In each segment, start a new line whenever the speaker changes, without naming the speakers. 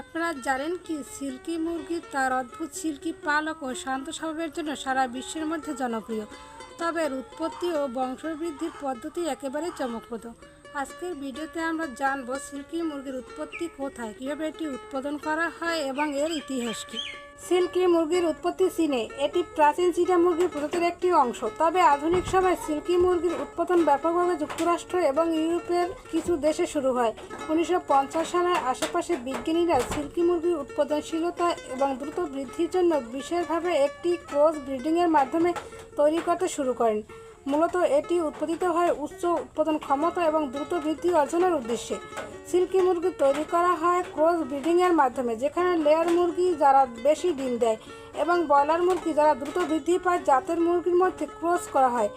আপনারা জানেন কি, সিল্কি মুরগি তার অদ্ভুত সিল্কি পালক ও শান্ত স্বভাবের জন্য সারা বিশ্বের মধ্যে জনপ্রিয়। তবে এর উৎপত্তি ও বংশবৃদ্ধির পদ্ধতি একেবারে চমকপ্রদ। আজকের ভিডিওতে আমরা জানব সিল্কি মুরগির উৎপত্তি কোথায়, কীভাবে এটি উৎপাদন করা হয় এবং এর ইতিহাস কী। সিল্কি মুরগির উৎপত্তি চীনে। এটি প্রাচীন চিটা মুরগির প্রজাতির একটি অংশ। তবে আধুনিক সময়ে সিল্কি মুরগির উৎপাদন ব্যাপকভাবে যুক্তরাষ্ট্র এবং ইউরোপের কিছু দেশে শুরু হয়। উনিশশো পঞ্চাশ সালের আশেপাশে বিজ্ঞানীরা সিল্কি মুরগির উৎপাদনশীলতা এবং দ্রুত বৃদ্ধির জন্য বিশেষভাবে একটি ক্রস ব্রিডিংয়ের মাধ্যমে তৈরি করতে শুরু করেন। মূলত এটি উৎপাদিত হয় উচ্চ উৎপাদন ক্ষমতা এবং দ্রুত বৃদ্ধি অর্জনের উদ্দেশ্যে। সিল্কি মুরগি তৈরি করা হয় ক্রস ব্রিডিংয়ের মাধ্যমে, যেখানে লেয়ার মুরগি যারা বেশি ডিম দেয় এবং ব্রয়লার মুরগি যারা দ্রুত বৃদ্ধি পায়, জাতের মুরগির মধ্যে ক্রস করা হয়।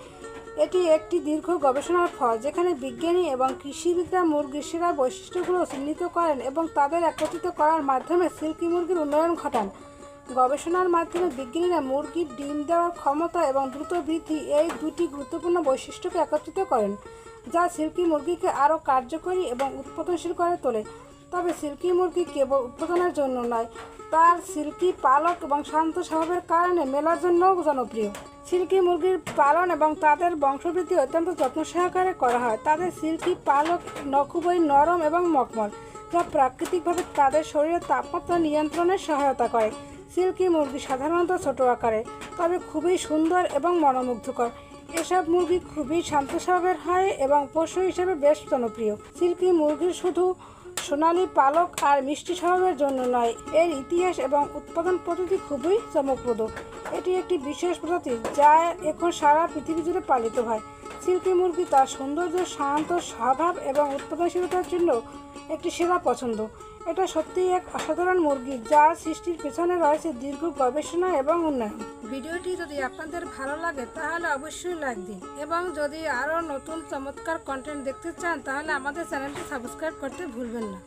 এটি একটি দীর্ঘ গবেষণার ফল, যেখানে বিজ্ঞানী এবং কৃষিবিদরা মুরগির সেরা বৈশিষ্ট্যগুলো চিহ্নিত করেন এবং তাদের একত্রিত করার মাধ্যমে সিল্কি মুরগির উন্নয়ন ঘটান। গবেষণার মাধ্যমে বিজ্ঞানীরা মুরগির ডিম দেওয়ার ক্ষমতা এবং দ্রুত বৃদ্ধি এই দুটি গুরুত্বপূর্ণ বৈশিষ্ট্যকে একত্রিত করেন, যা সিল্কি মুরগিকে আরও কার্যকরী এবং উৎপাদনশীল করে তোলে। তবে সিল্কি মুরগি কেবল উৎপাদনের জন্য নয়, তার সিল্কি পালক এবং শান্ত স্বভাবের কারণে মেলার জন্যও জনপ্রিয়। সিল্কি মুরগির পালন এবং তাদের বংশবৃদ্ধি অত্যন্ত যত্ন সহকারে করা হয়। তাদের সিল্কি পালক খুবই নরম এবং মকমল যা প্রাকৃতিকভাবে তাদের শরীরের তাপমাত্রা নিয়ন্ত্রণে সহায়তা করে। সিল্কি মুরগি সাধারণত ছোট আকারে, তবে খুবই সুন্দর এবং মনোমুগ্ধকর। এসব মুরগি খুবই শান্ত স্বভাবের হয় এবং পশু হিসেবে বেশ জনপ্রিয়। সিল্কি মুরগির শুধু সোনালী পালক আর মিষ্টি স্বভাবের জন্য নয়, এর ইতিহাস এবং উৎপাদন পদ্ধতি খুবই চমকপ্রদ। এটি একটি বিশেষ প্রজাতি যা এখন সারা পৃথিবী জুড়ে পালিত হয়। সিল্কি মুরগি তার সৌন্দর্য, শান্ত স্বভাব এবং উৎপাদনশীলতার জন্য একটি সেরা পছন্দ। এটা সত্যিই এক অসাধারণ মুরগি যার সৃষ্টির পেছনে রয়েছে দীর্ঘ গবেষণা এবং উন্নয়ন। ভিডিওটি যদি আপনাদের ভালো লাগে, তাহলে অবশ্যই লাইক দিন। এবং যদি আরও নতুন চমৎকার কন্টেন্ট দেখতে চান, তাহলে আমাদের চ্যানেলটি সাবস্ক্রাইব করতে ভুলবেন না।